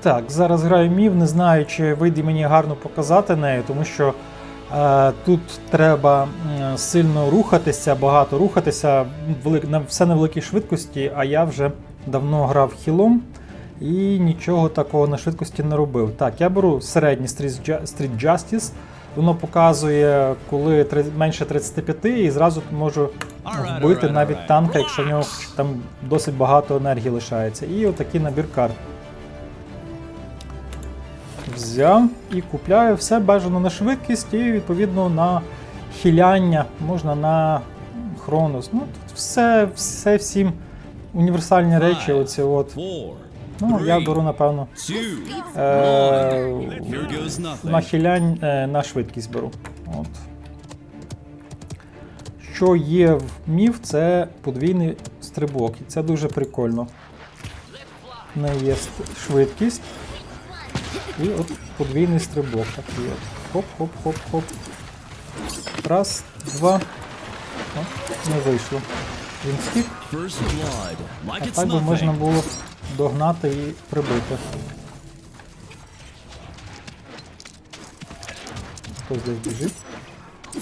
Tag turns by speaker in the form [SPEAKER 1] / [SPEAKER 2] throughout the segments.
[SPEAKER 1] Так, зараз граю мів, не знаю, чи вийде мені гарно показати нею, тому що е, тут треба сильно рухатися, багато рухатися, велик, на, все на великій швидкості, а я вже давно грав хілом і нічого такого на швидкості не робив. Так, я беру середній Street Ju- Street Justice. Воно показує, коли менше 35, і зразу можу вбити навіть танка, якщо в нього там досить багато енергії лишається. І отакий набір карт. Взяв і купляю все бажано на швидкість і відповідно на хиляння, можна на хронос. Ну, тут все, все всім універсальні речі. Оці от. Ну, я беру, напевно, е, на хилянь, е, на швидкість беру. От. Що є в міф, це подвійний стрибок. І це дуже прикольно. В неї є швидкість. І от подвійний стрибок такий от. Хоп-хоп-хоп-хоп. Раз, два. О, не вийшло. Він втік, а так би можна було догнати і прибити. Хтось десь біжить.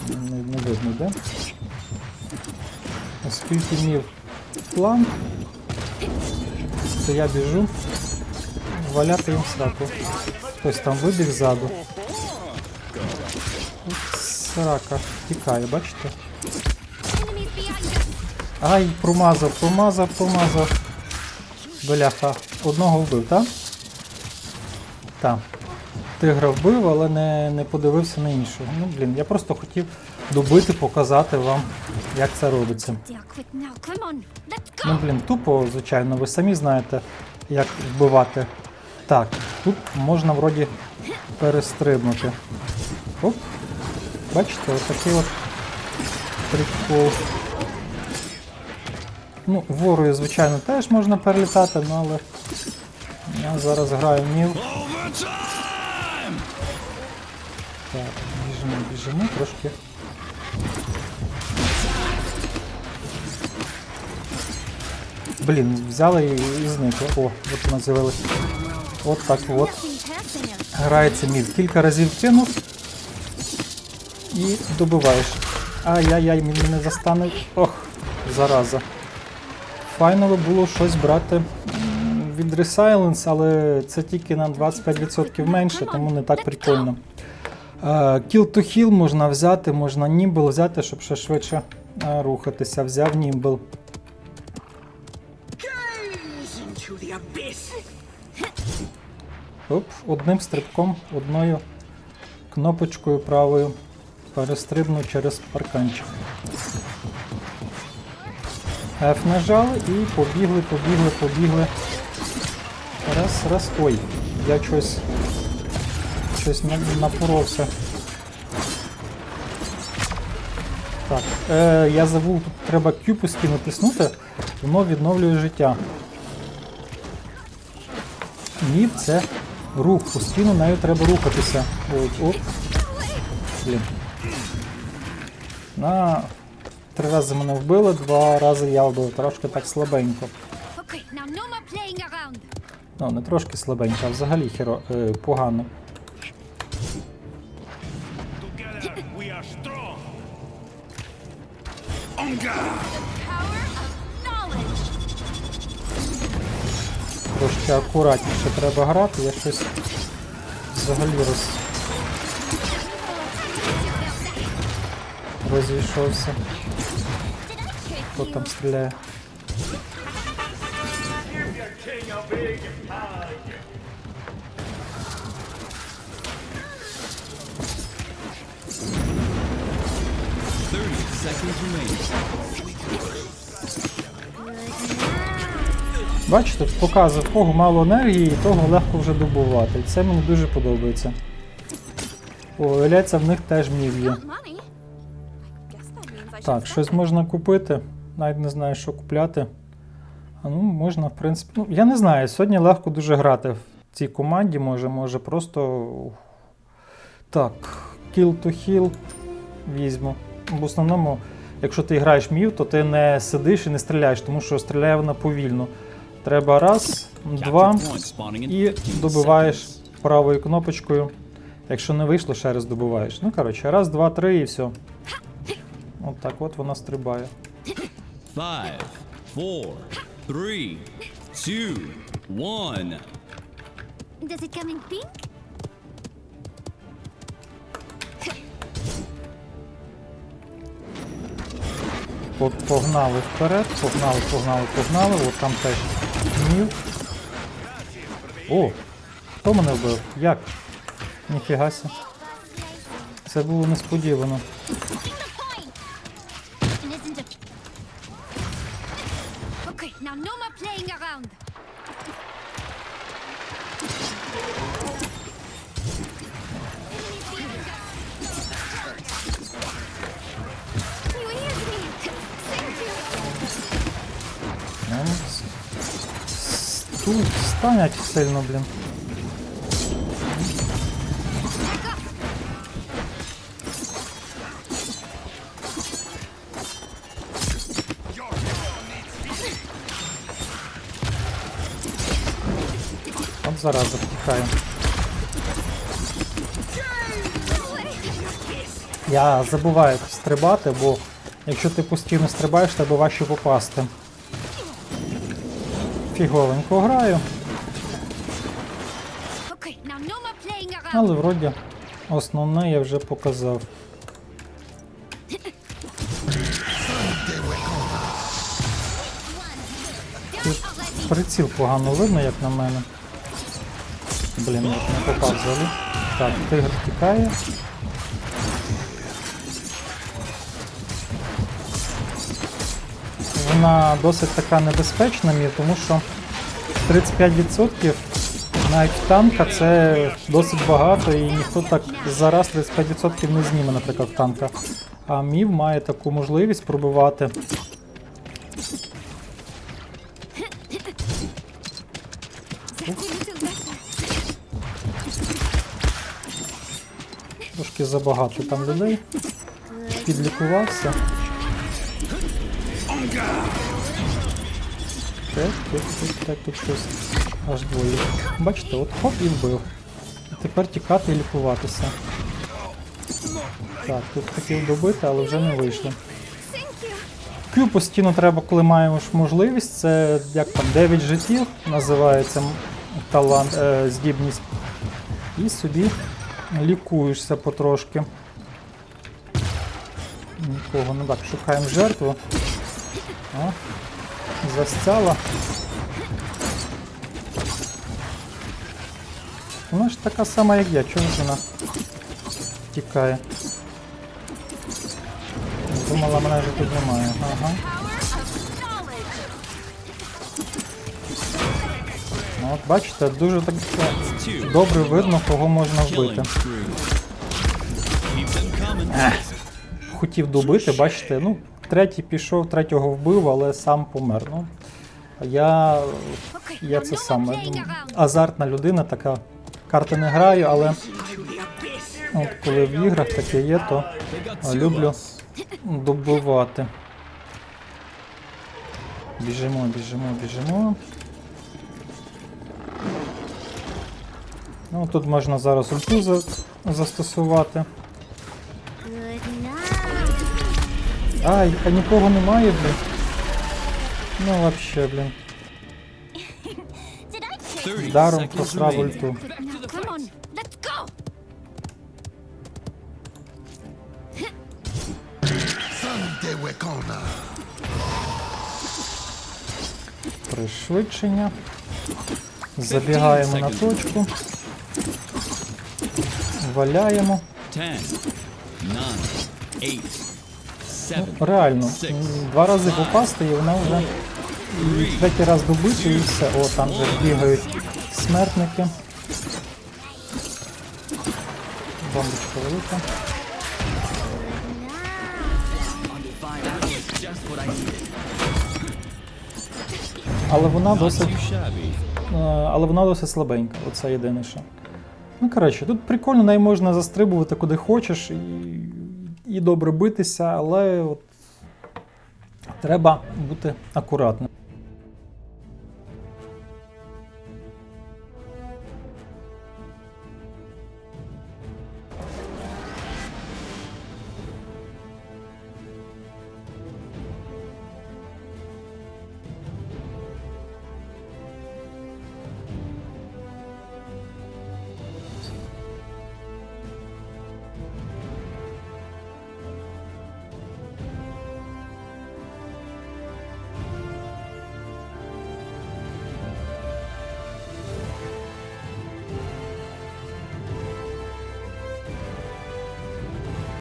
[SPEAKER 1] Не, не видно, де. Оскільки мів план, то я біжу валяти їм сраку. Хтось там вибіг ззаду. Срака тікає, бачите? Ай, промазав, промазав, промазав. Бляха. Одного вбив, так? Так. Тигра вбив, але не, не подивився на іншого. Ну, блін, я просто хотів добити, показати вам, як це робиться. Ну, блін, тупо, звичайно, ви самі знаєте, як вбивати. Так, тут можна вроді перестрибнути. Оп. Бачите, отакий от прикол. Ну, ворою, звичайно, теж можна перелітати, ну, але я зараз граю міл. Так, біжимо, біжимо трошки. Блін, взяли і, і зникли. О, от вона з'явилась. От так от. Грається мід. Кілька разів кинув і добиваєш. Ай-яй-яй, мені не застане. Ох, зараза. Файново було щось брати від Resilience, але це тільки на 25% менше, тому не так прикольно. Е, Kill to heal можна взяти, можна Nimble взяти, щоб ще швидше е, рухатися. Взяв
[SPEAKER 2] abyss.
[SPEAKER 1] Оп, одним стрибком, одною кнопочкою правою перестрибну через парканчик. F нажали і побігли, побігли, побігли. Раз, раз. Ой, я щось. Щось на- напоровся. Так, е, я забув, тут треба Q постійно тиснути, воно відновлює життя. Мів це рух, постійно нею треба рухатися. От, от. Блін. На три рази мене вбили, два рази я вбив, трошки так слабенько. Ну, не трошки слабенько, а взагалі херо, е, погано.
[SPEAKER 3] We are strong.
[SPEAKER 4] Of knowledge.
[SPEAKER 1] Трошки акуратніше треба грати, я щось взагалі роз... розійшовся. Хто там стріляє?
[SPEAKER 5] Thirty seconds remaining.
[SPEAKER 1] Бачите, показує, в кого мало енергії, і того легко вже добувати. Це мені дуже подобається. О, виявляється, в них теж мів є. Так, щось можна купити. Навіть не знаю, що купляти. А ну, можна, в принципі. Ну, я не знаю, сьогодні легко дуже грати в цій команді, може, може просто. Так, kill to heal візьму. В основному, якщо ти граєш мів, то ти не сидиш і не стріляєш, тому що стріляє вона повільно. Треба раз, два і добиваєш правою кнопочкою. Якщо не вийшло, ще раз добиваєш. Ну, коротше, раз, два, три і все. От так от вона стрибає.
[SPEAKER 5] Five, four, three, two, one.
[SPEAKER 4] Does it come in pink?
[SPEAKER 1] Погнали вперед, погнали, погнали, погнали. От там теж гнів. О! Хто мене вбив? Як? Ніфігася. Це було несподівано. Тут станять сильно, блін. От зараза втікає. Я забуваю стрибати, бо якщо ти постійно стрибаєш, тебе важче попасти. Фіговенько граю, але вроді основне я вже показав.
[SPEAKER 4] Already.
[SPEAKER 1] Приціл погано видно, як на мене. Блін, як не попав взагалі. Так, тигр тікає. Вона досить така небезпечна, мір, тому що 35% навіть танка це досить багато і ніхто так зараз 35% не зніме, наприклад, танка. А мів має таку можливість пробивати. Трошки забагато там людей. Підлікувався. Так, так, так, так, тут щось аж двоє. Бачите, от хоп і вбив. І тепер тікати і лікуватися. Так, тут хотів добити, але вже не вийшло. Q постійно треба, коли маєш можливість. Це як там 9 життів називається талант, е, здібність. І собі лікуєшся потрошки. Нікого не так. Шукаємо жертву. О, застяла. Вона ж така сама, як я. Чому ж вона тікає? Думала, мене вже тут немає. Ага. Ну, от бачите, дуже так добре видно, кого можна вбити. Хотів добити, бачите, ну, третій пішов, третього вбив, але сам помер. Ну, я, я це саме ну, азартна людина, така карти не граю, але
[SPEAKER 2] abyss.
[SPEAKER 1] от коли в іграх таке є, то люблю добивати. Біжимо, біжимо, біжимо. Ну, тут можна зараз ульту за, застосувати. Ай, а нікого немає, блін. Ну, вообще, блін.
[SPEAKER 4] Did I say?
[SPEAKER 5] 30
[SPEAKER 1] Даром просрав ульту. Пришвидшення. Забігаємо на точку. Валяємо.
[SPEAKER 5] 10, 9, 8, 7,
[SPEAKER 1] Реально, два рази попасти і вона вже і третій раз добити і все. О, там вже бігають смертники. Бомбочка велика. Але вона досить. Е, але вона досить слабенька, оце єдине що. Ну, коротше, тут прикольно, нею можна застрибувати куди хочеш і, і добре битися, але от, треба бути акуратним.